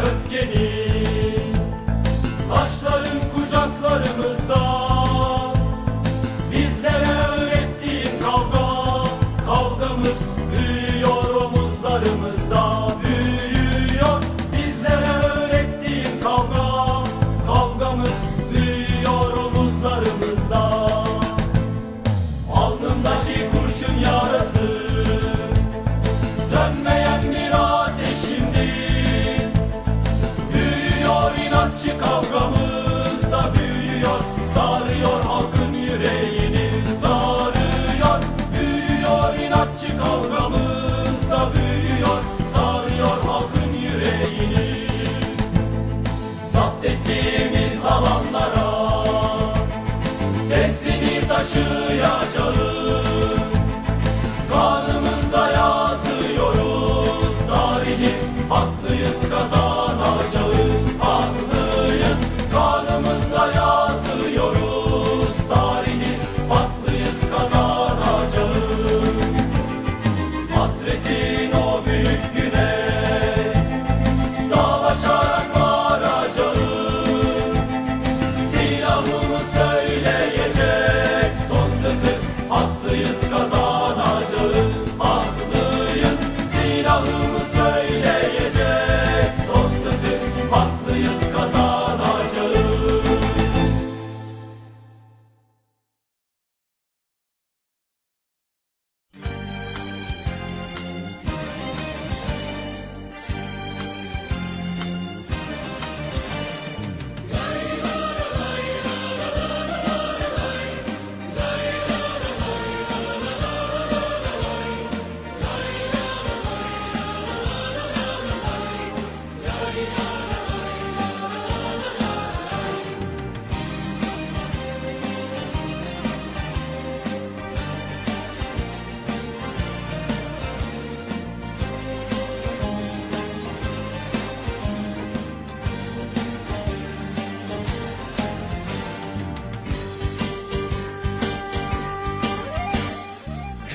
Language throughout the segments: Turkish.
öfkeni kavgamız. vision.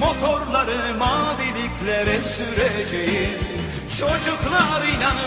Motorları maviliklere süreceğiz. Çocuklar inanın